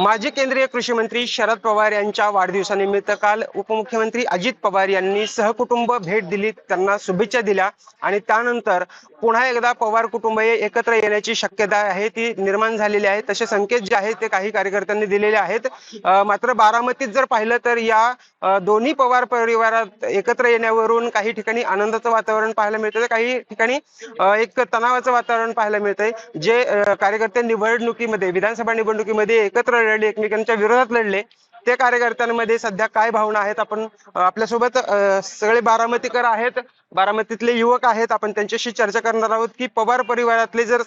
माजी केंद्रीय कृषी मंत्री शरद पवार यांच्या वाढदिवसानिमित्त काल उपमुख्यमंत्री अजित पवार यांनी सहकुटुंब भेट दिली त्यांना शुभेच्छा दिल्या आणि त्यानंतर पुन्हा एकदा पवार कुटुंब एकत्र येण्याची शक्यता आहे ती निर्माण झालेली आहे. तसे संकेत जे आहेत ते काही कार्यकर्त्यांनी दिलेले आहेत. मात्र बारामतीत जर पाहिलं तर या दोन्ही पवार परिवारात एकत्र येण्यावरून काही ठिकाणी आनंदाचं वातावरण पाहायला मिळतं काही ठिकाणी एक तणावाचं वातावरण पाहायला मिळतंय. जे कार्यकर्ते निवडणुकीमध्ये विधानसभा निवडणुकीमध्ये एकत्र लढले एकमेकांच्या विरोधात लढले. त्या कार्यकर्त्यांमध्ये सध्या काय भावना आहेत? आपण आपल्यासोबत सगळे बारामतीकर आहेत. बारामतीतले युवक आहेत. आपण त्यांच्याशी चर्चा करणार आहोत की पवार परिवारातले जर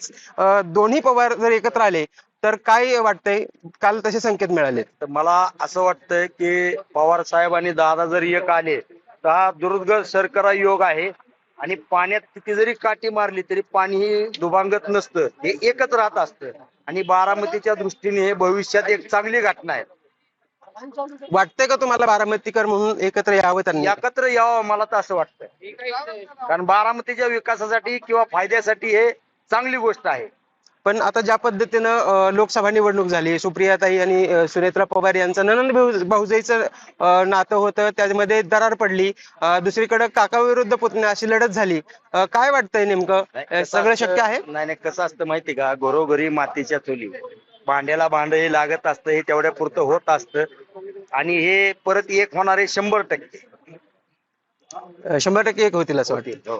दोन्ही पवार जर एकत्र आले तर काय वाटतंय? काल तसे संकेत मिळाले तर मला असं वाटतंय की पवार साहेब आणि दादा जर एक आले तर हा दुर्ग सरकरा योग आहे. आणि पाण्यात किती जरी काठी मारली तरी पाणी ही दुभांगत नसतं. हे एकच राहत असतं. आणि बारामतीच्या दृष्टीने हे भविष्यात एक चांगली घटना आहे. वाटतंय का तुम्हाला बारामतीकर म्हणून एकत्र यावं त्यांनी? एकत्र यावं मला तर असं वाटतंय. कारण बारामतीच्या विकासासाठी किंवा फायद्यासाठी हे चांगली गोष्ट आहे. पण आता ज्या पद्धतीनं लोकसभा निवडणूक झाली सुप्रियाताई आणि सुनेत्रा पवार यांचं ननंद भाऊ- भाऊजाईचं नातं होतं त्यामध्ये दरार पडली. दुसरीकडे काका विरुद्ध पुतण्या अशी लढत झाली. काय वाटतंय नेमकं? सगळं शक्य आहे? नाही नाही कसं असतं माहिती का? घरोघरी मातीच्या चुली. भांड्याला भांड हे लागत असतं हे तेवढ्या पुरतं होत असतं. आणि हे परत एक होणार आहे शंभर टक्के. शंभर टक्के एक होतील असं वाटतं. हो.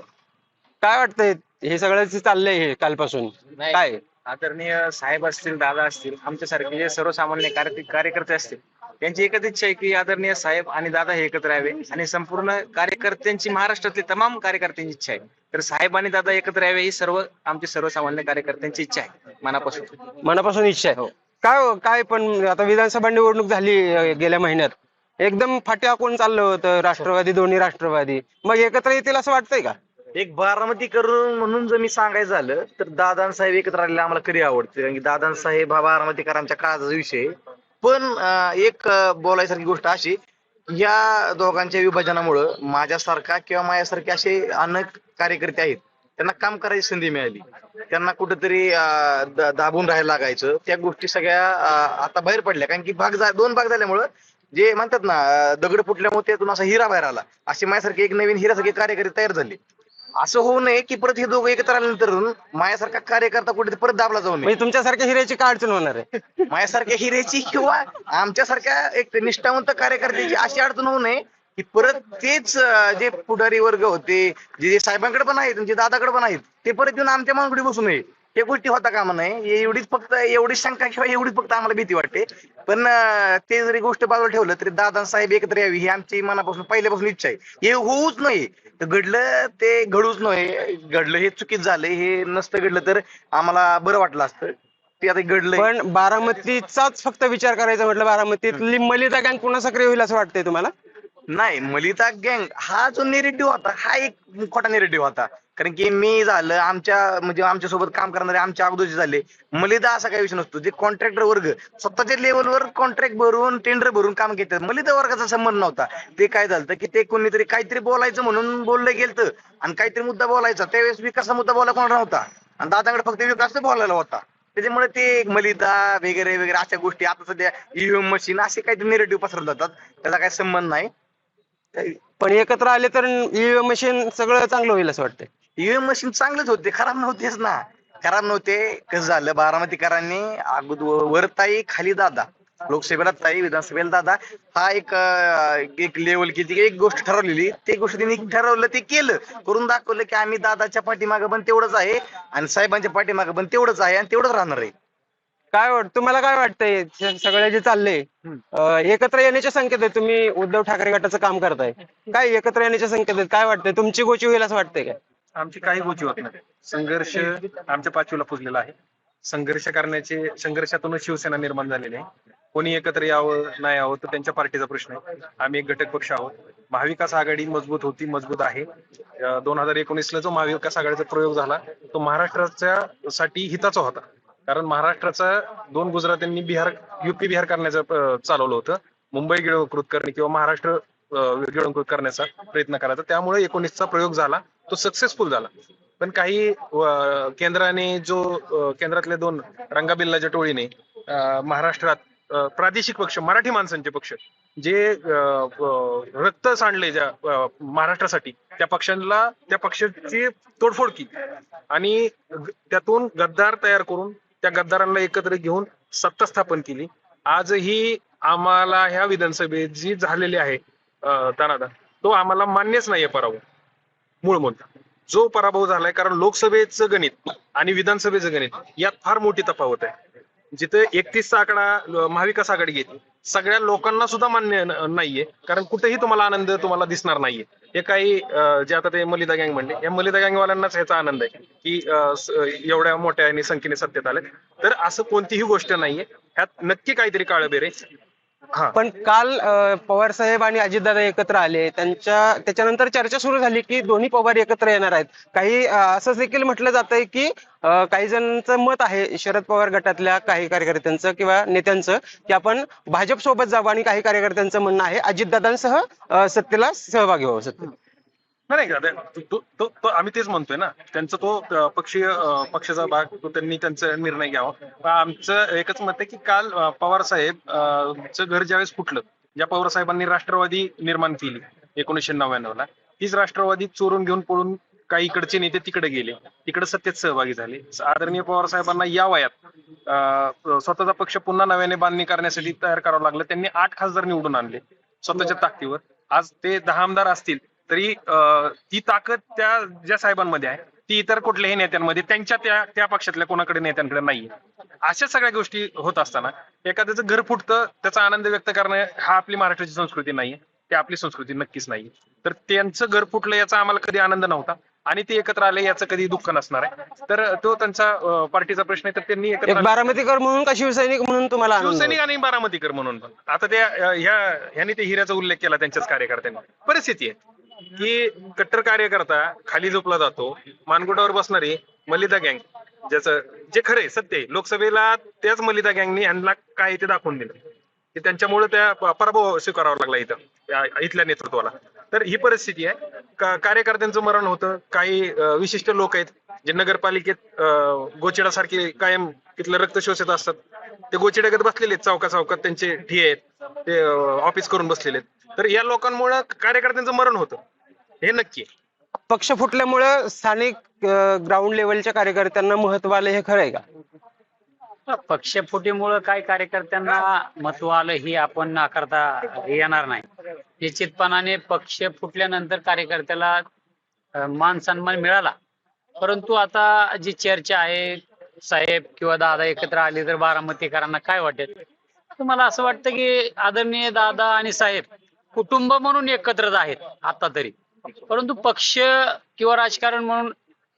काय वाटतंय हे सगळं चाललंय हे कालपासून. काय? आदरणीय साहेब असतील दादा असतील आमच्यासारखे जे सर्वसामान्य कार्य- कार्यकर्ते असतील त्यांची एकच इच्छा आहे की आदरणीय साहेब आणि दादा हे एकत्र यावे आणि संपूर्ण कार्यकर्त्यांची महाराष्ट्रातली तमाम कार्यकर्त्यांची इच्छा आहे. तर साहेब आणि दादा एकत्र यावे ही सर्व आमची सर्वसामान्य कार्यकर्त्यांची इच्छा आहे मनापासून. मनापासून इच्छा आहे. काय हो, काय पण आता विधानसभा निवडणूक झाली गेल्या महिन्यात. एकदम फाट्या कोण चाललं होतं राष्ट्रवादी दोन्ही राष्ट्रवादी. मग एकत्र येतील असं वाटतंय का? एक बारामती करून म्हणून जर मी सांगायचं झालं तर दादा साहेब एकत्र आलेले आम्हाला कधी आवडते. कारण की दादा साहेब हा बारामतीकरांच्या काळाचा विषय पण एक बोलायसारखी गोष्ट अशी या दोघांच्या विभाजनामुळं माझ्यासारखा किंवा माझ्यासारखे असे अनेक कार्यकर्ते आहेत. त्यांना काम करायची संधी मिळाली. त्यांना कुठेतरी दाबून राहायला लागायचं. त्या गोष्टी सगळ्या आता बाहेर पडल्या. कारण की भाग दोन भाग झाल्यामुळं जे म्हणतात ना दगड फुटल्यामुळे त्यातून असा हिरा बाहेर आला. असे माझ्यासारखे एक नवीन हिरासारखे कार्यकर्ते तयार झाले. असं होऊ नये की परत हे दोघं एकत्र आल्यानंतर माझ्यासारखा कार्यकर्ता कुठे परत दाबला जाऊ नये. म्हणजे तुमच्यासारख्या हिऱ्याची काय अडचण होणार आहे? माझ्यासारख्या हिरेची किंवा आमच्यासारख्या एक निष्ठावंत कार्यकर्त्याची अशी अडचण होऊ नये की परत तेच अं, जे पुढारी वर्ग होते जे जे साहेबांकडे पण आहेत जे दादाकडे पण आहेत ते परत येऊन आमच्या मानकडे बसू नये. हे गोष्टी होता कामा नये. एवढीच फक्त एवढीच शंका किंवा एवढीच फक्त आम्हाला भीती वाटते. पण ते जरी गोष्ट बाजूला ठेवलं तरी दादा साहेब एकत्र यावी ही आमची मनापासून पहिल्यापासून इच्छा आहे. हे होऊच नाही तर घडलं ते घडूच नाही घडलं हे चुकीच झालं. हे नसतं घडलं तर आम्हाला बरं वाटलं असतं. ते आता घडलंय. पण बारामतीचाच फक्त विचार करायचा म्हटलं बारामतीतली मलिदा गँग पुन्हा सक्रिय होईल असं वाटतंय तुम्हाला? नाही मलिता गँग हा जो नेरेटिव्ह होता हा एक खोटा नेरेटिव्ह होता. कारण की मी झालं आमच्या म्हणजे आमच्यासोबत काम करणारे आमच्या अगोदरचे झाले. मलिदा असा काही विषय नसतो. जे कॉन्ट्रॅक्टर वर्ग स्वतःच्या लेवलवर कॉन्ट्रॅक्ट भरून टेंडर भरून काम घेतात. मलिदा वर्गाचा संबंध नव्हता. ते काय झालं की ते कोणीतरी काहीतरी बोलायचं म्हणून बोललं गेलं आणि काहीतरी मुद्दा बोलायचा. त्यावेळेस विकासचा मुद्दा बोलायला कोणा नव्हता. आणि दादाकडे फक्त विकास बोलायला होता. त्याच्यामुळे ते मलिदा वगैरे वगैरे अशा गोष्टी. आता सध्या ईव्हीएम मशीन असे काहीतरी नेरेटिव्ह पसरत जातात. त्याचा काही संबंध नाही. पण एकत्र आले तर ईव्हीएम मशीन सगळं चांगलं होईल असं वाटतंय. ईव्हीएम मशीन चांगलेच होते. खराब नव्हतेच ना. खराब नव्हते. कसं झालं? बारामतीकरांनी अगोदर वर ताई खाली दादा. लोकसभेला ताई विधानसभेला दादा. हा एक एक लेवल किती एक गोष्ट ठरवलेली. ते गोष्ट त्यांनी ठरवलं ते केलं. करून दाखवलं की आम्ही दादाच्या पाठीमागं पण तेवढंच आहे आणि साहेबांच्या पाठीमागं पण तेवढंच आहे आणि तेवढंच राहणार आहे. काय वाट तुम्हाला काय वाटतंय? सगळं जे चाललंय अं, एकत्र येण्याचे संकेत आहेत. तुम्ही उद्धव ठाकरे गटाचं काम करताय. काय एकत्र येण्याचे संकेत आहेत? काय वाटतंय? तुमची गोची होईल असं वाटतंय काय? आमची काही गोची होत नाही. संघर्ष आमच्या पाचवीला पुजलेला आहे. संघर्ष करण्याचे संघर्षातूनच शिवसेना निर्माण झालेली आहे. कोणी एकत्र यावं नाही यावं तर त्यांच्या पार्टीचा प्रश्न आहे. आम्ही एक घटक पक्ष आहोत. महाविकास आघाडी मजबूत होती मजबूत आहे. दोन हजार एकोणीसला जो महाविकास आघाडीचा प्रयोग झाला तो महाराष्ट्राच्या साठी हिताचा होता. कारण महाराष्ट्राचा दोन गुजरात्यांनी बिहार युपी बिहार करण्याचं चालवलं होतं. मुंबई गिळकृत करणे किंवा महाराष्ट्र गिळंकृत करण्याचा प्रयत्न करायचा. त्यामुळे एकोणीसचा प्रयोग झाला. तो सक्सेसफुल झाला. पण काही केंद्राने जो केंद्रातल्या दोन रंगाबिल्लाच्या टोळीने महाराष्ट्रात प्रादेशिक पक्ष मराठी माणसांचे पक्ष जे रक्त सांडले ज्या महाराष्ट्रासाठी त्या पक्षांना त्या पक्षाची तोडफोड केली. आणि त्यातून गद्दार तयार करून त्या गद्दारांना एकत्र घेऊन सत्ता स्थापन केली. आजही आम्हाला ह्या विधानसभेत जी झालेली आहे अं, तो आम्हाला मान्यच नाहीये पराभव. मूळ मुद्दा. जो पराभव झालाय कारण लोकसभेचं गणित आणि विधानसभेचं गणित यात फार मोठी तफावत आहे. जिथे एकतीसचा आकडा महाविकास आघाडी घेते सगळ्या लोकांना सुद्धा मान्य नाहीये. कारण कुठेही तुम्हाला आनंद तुम्हाला दिसणार नाहीये. हे काही जे आता ते मलिदा गँग म्हणले या मलिदा गँगवाल्यांनाच ह्याचा आनंद आहे की एवढ्या मोठ्या आणि संख्येने सत्तेत आले तर असं कोणतीही गोष्ट नाहीये. ह्यात नक्की काहीतरी काळबेर आहे. पण काल पवार साहेब आणि अजितदादा एकत्र आले. त्यांच्या त्याच्यानंतर चर्चा सुरू झाली की दोन्ही पवार एकत्र येणार आहेत. काही असं देखील म्हटलं जातंय की काही जणांचं मत आहे शरद पवार गटातल्या काही कार्यकर्त्यांचं किंवा नेत्यांचं की आपण भाजप सोबत जावं आणि काही कार्यकर्त्यांचं म्हणणं आहे. अजितदादांसह सत्तेला सहभागी व्हावं सत्ते नाही नाही आम्ही तेच म्हणतोय ना. त्यांचा तो पक्षीय पक्षाचा भाग तो त्यांनी त्यांचा निर्णय घ्यावा. आमचं एकच मत आहे की काल पवार साहेब घर ज्यावेळेस फुटलं ज्या पवार साहेबांनी राष्ट्रवादी निर्माण केली एकोणीसशे नव्याण्णव ला तीच राष्ट्रवादी चोरून घेऊन पळून काही इकडचे नेते तिकडे गेले. तिकडे सत्तेत सहभागी झाले. आदरणीय पवार साहेबांना या वयात स्वतःचा पक्ष पुन्हा नव्याने बांधणी करण्यासाठी तयार करावं लागलं. त्यांनी आठ खासदार निवडून आणले स्वतःच्या ताकदीवर. आज ते दहा आमदार असतील तरी ती ताकद त्या ज्या साहेबांमध्ये आहे ती इतर कुठल्याही नेत्यांमध्ये त्यांच्या त्या त्या पक्षातल्या कोणाकडे नेत्यांकडे नाहीये. अशा सगळ्या गोष्टी होत असताना एखाद्याचं घर फुटतं त्याचा आनंद व्यक्त करणं हा आपली महाराष्ट्राची संस्कृती नाहीये ती आपली संस्कृती नक्कीच नाही तर त्यांचं घर फुटलं याचा आम्हाला कधी आनंद नव्हता आणि ते एकत्र आले याचं कधी दुःख नसणार आहे. तर तो त्यांचा पार्टीचा प्रश्न आहे तर त्यांनी एकत्र. बारामतीकर म्हणून का शिवसैनिक म्हणून तुम्हाला शिवसैनिक आणि बारामतीकर म्हणून पण. आता त्या ह्या ह्यांनी ते हिऱ्याचा उल्लेख केला त्यांच्याच कार्यकर्त्यांनी. परिस्थिती आहे. की कट्टर कार्यकर्ता खाली झोपला जातो. मानगुटावर बसणारी मलिदा गँग ज्याचं जे खरंय सत्य आहे. लोकसभेला त्याच मलिदा गँगनी ह्यांना काय ते दाखवून दिलं? की त्यांच्यामुळे त्या पराभव स्वीकारावा लागला इथं इथल्या नेतृत्वाला. तर ही परिस्थिती आहे. का- कार्यकर्त्यांचं मरण होतं. काही विशिष्ट लोक आहेत जे नगरपालिकेत गोचिडासारखे कायम तिथलं रक्त शोषित असतात. ते गोचिड्यागत बसलेले आहेत चौका चौकात त्यांचे ठिये आहेत. ते ऑफिस करून बसलेले आहेत. तर या लोकांमुळे कार्यकर्त्यांचं मरण होतं. हे नक्की. पक्ष फुटल्यामुळे स्थानिक ग्राउंड लेवलच्या कार्यकर्त्यांना महत्त्व आलं हे खरं आहे का? पक्षफुटीमुळं काय कार्यकर्त्यांना महत्त्व आलं ही आपण नाकारता येणार नाही. निश्चितपणाने पक्ष फुटल्यानंतर कार्यकर्त्याला मान सन्मान मिळाला. परंतु आता जी चर्चा आहे साहेब किंवा दादा एकत्र आले तर बारामतीकरांना काय वाटेल? तुम्हाला असं वाटतं की आदरणीय दादा आणि साहेब कुटुंब म्हणून एकत्रच आहेत आता तरी. परंतु पक्ष किंवा राजकारण म्हणून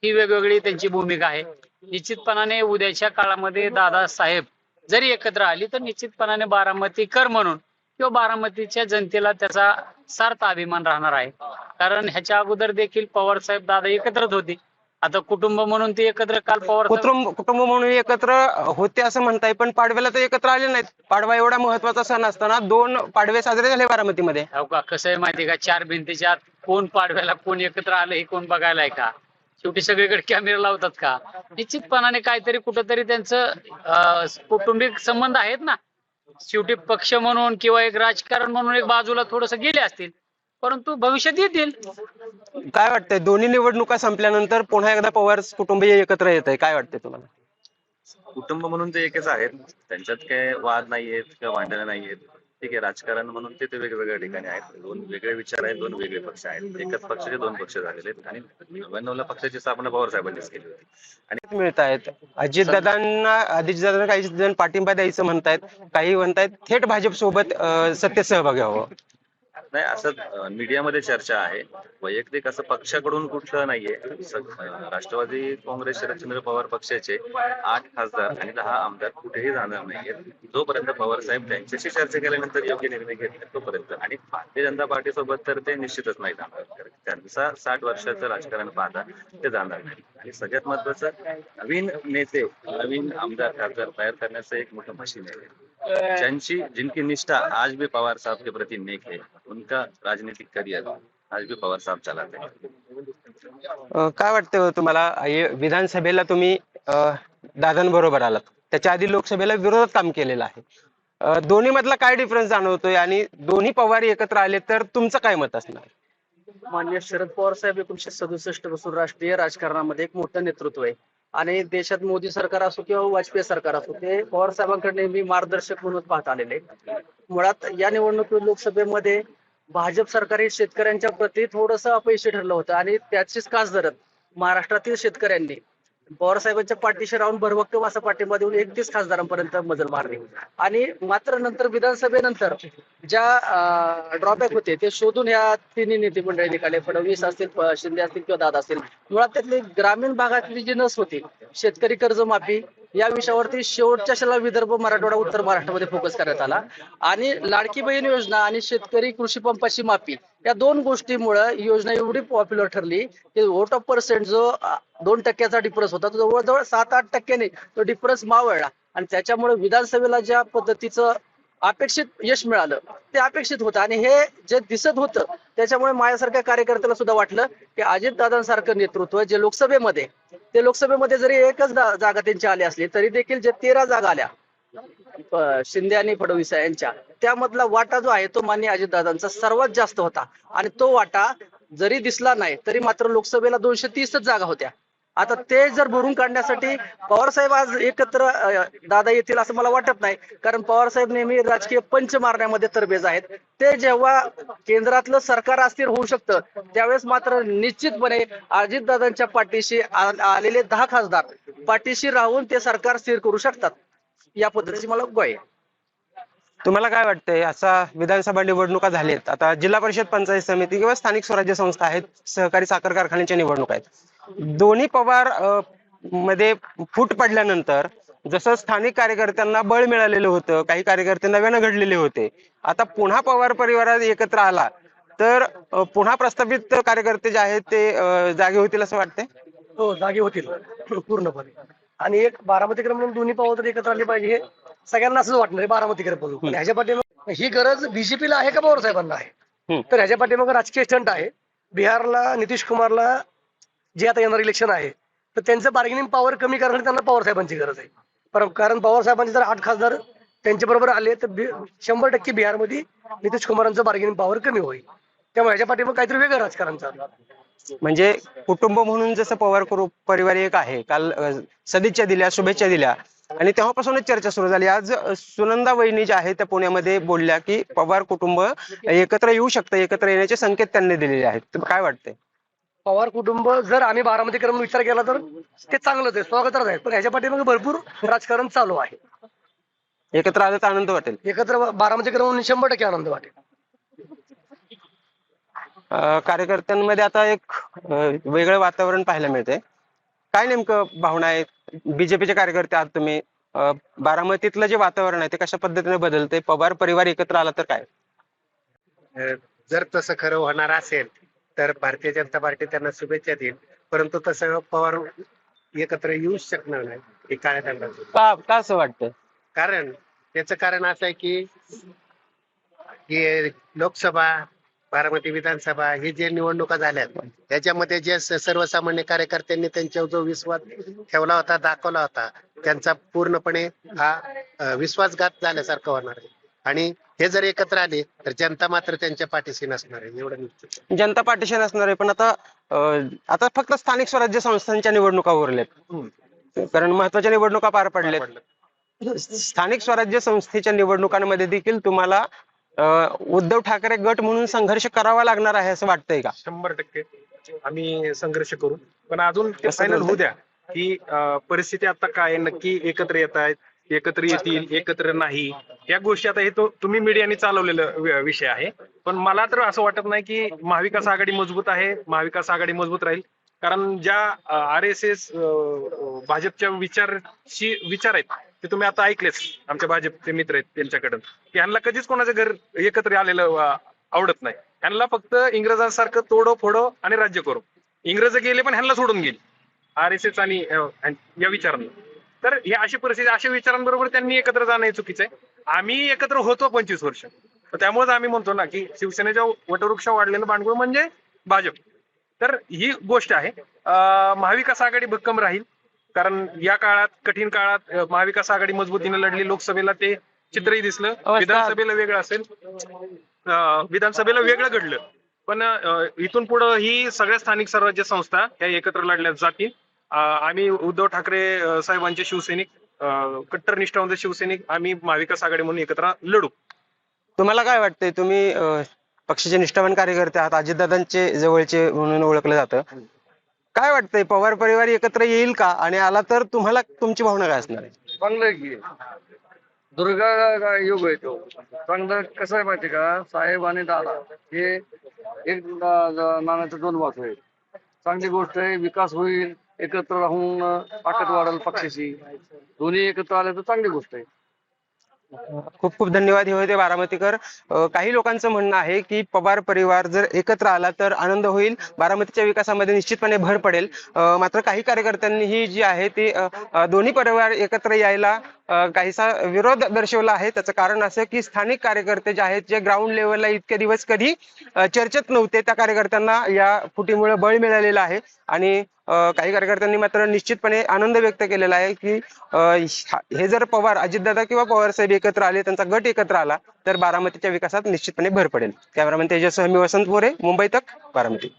ही वेगवेगळी त्यांची भूमिका आहे. निश्चितपणाने उद्याच्या काळामध्ये दादा साहेब जरी एकत्र आली तर निश्चितपणाने बारामतीकर म्हणून किंवा बारामतीच्या जनतेला त्याचा सार्थ अभिमान राहणार आहे. कारण ह्याच्या अगोदर देखील पवार साहेब दादा एकत्रच होते. आता कुटुंब म्हणून ते एकत्र काल पवार कुटुंब कुटुंब म्हणून एकत्र होते असं म्हणताय पण पाडव्याला तर एकत्र आले नाहीत. पाडवा एवढा महत्त्वाचा सण असताना दोन पाडवे साजरे झाले बारामतीमध्ये. हो का? कसं आहे माहिती का? चार भिंतीच्या आत कोण पाडव्याला कोण एकत्र आलं हे कोण बघायला आहे का? शेवटी सगळीकडे कॅमेरा लावतात का? निश्चितपणाने काहीतरी कुठंतरी त्यांचं अं, कौटुंबिक संबंध आहेत ना? शेवटी पक्ष म्हणून किंवा एक राजकारण म्हणून एक बाजूला थोडस गेले असतील परंतु भविष्यात येतील. काय वाटतंय? दोन्ही निवडणुका संपल्यानंतर पुन्हा एकदा पवार कुटुंबीय एकत्र येत आहे काय वाटतंय तुम्हाला? कुटुंब म्हणून ते एकच आहेत. त्यांच्यात काय वाद नाहीयेत किंवा भांडणं नाहीयेत. ठीक आहे राजकारण म्हणून ते ते वेगवेगळ्या ठिकाणी आहेत. दोन वेगळे विचार आहेत दोन वेगळे पक्ष आहेत. एकच पक्षाचे दोन पक्ष झालेले आहेत. आणि नव्याण्णवला पक्षाची स्थापना पवार साहेबांनीच केली होती. मिळत आहेत. अजितदादांना अजितदादांना काही जण पाठिंबा द्यायचं म्हणतायत काही म्हणतायत थेट भाजप सोबत सत्तेत सहभागी व्हावं. नाही असं मीडियामध्ये चर्चा आहे. वैयक्तिक असं पक्षाकडून कुठलं नाहीये. राष्ट्रवादी काँग्रेस शरदचंद्र पवार पक्षाचे आठ खासदार आणि दहा आमदार कुठेही जाणार नाहीयेत जोपर्यंत पवार साहेब त्यांच्याशी चर्चा केल्यानंतर योग्य निर्णय घेत तोपर्यंत. आणि भारतीय जनता पार्टी सोबत तर ते निश्चितच नाही जाणार. त्यांचा साठ वर्षाचं राजकारण पाहता ते जाणार नाही. आणि सगळ्यात महत्वाचं नवीन नेते नवीन आमदार खासदार तयार करण्याचं एक मोठं मशीन आहे. ज्यांची जिनकी निष्ठा आज भी पवार साहब के प्रति नेक है उनका राजनीतिक करियर आज भी पवार साहब चलाते हैं। काय वाटतं हो तुम्हाला? हे विधानसभेला तुम्ही दादांबरोबर आलात. त्याच्या आधी लोकसभेला विरोधात काम केलेलं आहे. दोन्ही मधला काय डिफरन्स जाणवतोय? आणि दोन्ही पवार एकत्र आले तर तुमचं काय मत असणार? मान्य शरद पवार साहेब एकोणीशे सदुसष्टपासून राष्ट्रीय राजकारणामध्ये एक मोठं नेतृत्व आहे. आणि देशात मोदी सरकार असो किंवा वाजपेयी सरकार असो ते पवार साहेबांकडे नेहमी मार्गदर्शक म्हणून पाहत आलेले. मुळात या निवडणुकीत लोकसभेमध्ये भाजप सरकार हे शेतकऱ्यांच्या प्रती थोडंसं अपयशी ठरलं होतं आणि त्याचीच कास धरत महाराष्ट्रातील शेतकऱ्यांनी पवार साहेबांच्या पाठीशी राहून भरभक्कम असा पाठिंबा देऊन एकतीस खासदारांपर्यंत मजल मारली. आणि मात्र नंतर विधानसभेनंतर ज्या ड्रॉबॅक होते ते शोधून या तिन्ही नेते मंडळी निघाले. फडणवीस असतील शिंदे असतील किंवा दादा असतील. मुळात त्यातली ग्रामीण भागातली जी नस होती शेतकरी कर्जमाफी या विषयावरती शेवटच्या शाला विदर्भ मराठवाडा उत्तर महाराष्ट्रामध्ये फोकस करण्यात आला. आणि लाडकी बहीण योजना आणि शेतकरी कृषी पंपाची माफी या दोन गोष्टीमुळे योजना एवढी पॉप्युलर ठरली की वोट ऑफ पर्सेंट जो दोन टक्क्याचा डिफरन्स होता तो जवळजवळ सात आठ टक्क्याने तो डिफरन्स मावळला. आणि त्याच्यामुळे विधानसभेला ज्या पद्धतीचं अपेक्षित यश मिळालं. ते अपेक्षित होतं आणि हे जे दिसत होतं त्याच्यामुळे माझ्यासारख्या कार्यकर्त्याला सुद्धा वाटलं की अजितदादांसारखं नेतृत्व जे लोकसभेमध्ये ते लोकसभेमध्ये जरी एकच जागा त्यांची आली असली तरी देखील जे तेरा जागा आल्या शिंदे आणि फडणवीस यांच्या त्यामधला वाटा जो आहे तो मान्य अजितदादांचा सर्वात जास्त होता. आणि तो वाटा जरी दिसला नाही तरी मात्र लोकसभेला दोनशे तीसच जागा होत्या. आता ते जर भरून काढण्यासाठी पवार साहेब आज एकत्र दादा येतील असं मला वाटत नाही. कारण पवार साहेब नेहमी राजकीय पंच मारण्यामध्ये तरबेज आहेत. ते जेव्हा केंद्रातलं सरकार अस्थिर होऊ शकतं त्यावेळेस मात्र निश्चितपणे अजितदादांच्या पाठीशी आलेले दहा खासदार पाठीशी राहून ते सरकार स्थिर करू शकतात. या पद्धतीची मला ग्वाही आहे. तुम्हाला काय वाटतंय? असा विधानसभा निवडणुका झाल्यात. आता जिल्हा परिषद पंचायत समिती किंवा स्थानिक स्वराज्य संस्था आहेत सहकारी साखर कारखान्याच्या निवडणुका आहेत. दोन्ही पवारमध्ये फूट पडल्यानंतर जसं स्थानिक कार्यकर्त्यांना बळ मिळालेलं होतं काही कार्यकर्ते नव्यानं घडलेले होते. आता पुन्हा पवार परिवारात एकत्र आला तर पुन्हा प्रस्थापित कार्यकर्ते जे आहेत ते जागे होतील असं वाटतंय? हो जागे होतील पूर्णपणे. आणि एक बारामतीकर म्हणून दोन्ही पावलं तर एकत्र आले पाहिजे हे सगळ्यांना असंच वाटणार आहे बारामतीकर म्हणून पण ह्याच्या पाठीमागे ही गरज बीजेपीला आहे का पवार साहेबांना आहे. तर ह्याच्या पाठीमागे राजकीय स्टंट आहे. बिहारला नितीश कुमारला जे आता येणार इलेक्शन आहे तर त्यांचं बार्गेनिंग पॉवर कमी करण्यासाठी त्यांना पवार साहेबांची गरज आहे. पर- कारण पवार साहेबांचे जर आठ खासदार त्यांच्या बरोबर आले तर शंभर टक्के बिहारमध्ये नितीश कुमारांचं बार्गेनिंग पॉवर कमी होईल. त्यामुळे ह्याच्या पाठीमागे काहीतरी वेगळं राजकारण चालू म्हणजे कुटुंब म्हणून जसं पवार कुरु- परिवार एक आहे काल सदिच्छा दिल्या शुभेच्छा दिल्या आणि तेव्हापासूनच चर्चा सुरू झाली. आज सुनंदा वहिनी ज्या आहेत त्या पुण्यामध्ये बोलल्या की पवार कुटुंब एकत्र येऊ शकतं एकत्र येण्याचे संकेत त्यांनी दिलेले आहेत. काय वाटतंय? पवार कुटुंब जर आम्ही बारामतीकर म्हणून विचार केला तर ते चांगलंच आहे स्वागतच आहे. पण ह्याच्या पाठीमागे भरपूर राजकारण चालू आहे. एकत्र आलं तर आनंद वाटेल. एकत्र बारामतीकर म्हणून शंभर टक्के आनंद वाटेल. अ, कार्यकर्त्यांमध्ये आता एक अ, वेगळं वातावरण पाहायला मिळतंय. काय नेमकं भावना आहेत? बीजेपीचे कार्यकर्ते आहात तुम्ही. अ, बारामतीतलं जे वातावरण आहे ते कशा पद्धतीने बदलते पवार परिवार एकत्र आला तर काय? जर तसं खरं होणार असेल तर भारतीय जनता पार्टी त्यांना शुभेच्छा देईल. परंतु तसं पवार एकत्र येऊच शकणार नाही हे काळ्या दंडाचं. का का असं वाटतं? कारण त्याचं कारण असं आहे की हे लोकसभा बारामती विधानसभा हे जे निवडणुका झाल्यात त्याच्यामध्ये जे स- सर्वसामान्य कार्यकर्त्यांनी त्यांच्यावर जो विश्वास ठेवला होता दाखवला होता त्यांचा पूर्णपणे हा अ, विश्वासघात झाल्यासारखं होणार आहे. आणि हे जर एकत्र आले तर जनता मात्र त्यांच्या पाठीशी नसणार आहे. एवढं निश्चित जनता पार्टीशन असणार आहे पण आता अं, आता फक्त स्थानिक स्वराज्य संस्थांच्या निवडणुका उरल्यात. कारण महत्त्वाच्या निवडणुका पार पडल्यात. स्थानिक स्वराज्य संस्थेच्या निवडणुकांमध्ये देखील तुम्हाला अं, उद्धव ठाकरे गट म्हणून संघर्ष करावा लागणार आहे असं वाटतंय का? शंभर टक्के. आम्ही संघर्ष करू. पण अजून ते कसं फायनल? होऊ द्या की अं, परिस्थिती आता काय आहे, नक्की एकत्र येत आहेत. एकत्र येतील एकत्र नाही. या गोष्टी आता हे तो तुम्ही मीडियाने चालवलेलं विषय आहे. पण मला तर असं वाटत नाही की महाविकास आघाडी मजबूत आहे महाविकास आघाडी मजबूत राहील. कारण ज्या आर एस एस भाजपच्या विचारशी विचार आहेत ते तुम्ही आता ऐकलेच. आमच्या भाजपचे मित्र आहेत त्यांच्याकडून. की ह्यांना कधीच कोणाचं घर एकत्र आलेलं आवडत नाही. ह्यांना फक्त इंग्रजांसारखं तोडो फोडो आणि राज्य करो. इंग्रज गेले पण ह्यांना सोडून गेले. आर एस एस आणि या विचारांना. तर ही अशी परिस्थिती अशा विचारांबरोबर त्यांनी एकत्र जाणं हे चुकीचं आहे. आम्ही एकत्र होतो पंचवीस वर्ष. त्यामुळेच आम्ही म्हणतो ना की शिवसेनेच्या वटवृक्ष वाढलेलं बांडगुळ म्हणजे भाजप. तर ही गोष्ट आहे. महाविकास आघाडी भक्कम राहील. कारण या काळात कठीण काळात महाविकास आघाडी मजबूतीने लढली. लोकसभेला ते चित्रही दिसलं. विधानसभेला वेगळं असेल. विधानसभेला वेगळं घडलं. पण इथून पुढं ही सगळ्या स्थानिक स्वराज्य संस्था ह्या एकत्र लढल्या जातील. आम्ही उद्धव ठाकरे साहेबांचे शिवसैनिक कट्टर निष्ठावंत शिवसैनिक आम्ही महाविकास आघाडी म्हणून एकत्र लढू. तुम्हाला काय वाटतंय? तुम्ही पक्षाचे निष्ठावान कार्यकर्ते आहात अजितदादांचे जवळचे म्हणून ओळखलं जातं. काय वाटतंय? पवार परिवार एकत्र येईल का? आणि आला तर तुम्हाला तुमची भावना काय असणार? आहे चांगलं की. दुर्गा योग आहे तो. चांगलं कसं आहे माहिती का? साहेब आणि दादा हे एक नाण्याचे दोन बाजू आहेत चांगली गोष्ट आहे विकास होईल. एकत्र राहून ताकद वाढल पक्षाची दोन्ही एकत्र आले तर चांगली गोष्ट आहे. खूप खूप धन्यवाद हे होते बारामतीकर. काही लोकांचं म्हणणं आहे की पवार परिवार जर एकत्र आला तर आनंद होईल. बारामतीच्या विकासामध्ये निश्चितपणे भर पडेल. मात्र काही कार्यकर्त्यांनी ही जी आहे ती दोन्ही परिवार एकत्र यायला काहीसा विरोध दर्शवला आहे. त्याचं कारण असं की स्थानिक कार्यकर्ते जे आहेत जे ग्राउंड लेवलला इतके दिवस कधी चर्चेत नव्हते त्या कार्यकर्त्यांना या फुटीमुळे बळ मिळालेलं आहे. आणि काही कार्यकर्त्यांनी मात्र निश्चितपणे आनंद व्यक्त केलेला आहे की हे जर पवार अजितदादा किंवा पवार साहेब एकत्र आले त्यांचा गट एकत्र आला तर बारामतीच्या विकासात निश्चितपणे भर पडेल. कॅमेरामॅन तेजस्वामी वसंत मोरे मुंबई तक बारामती.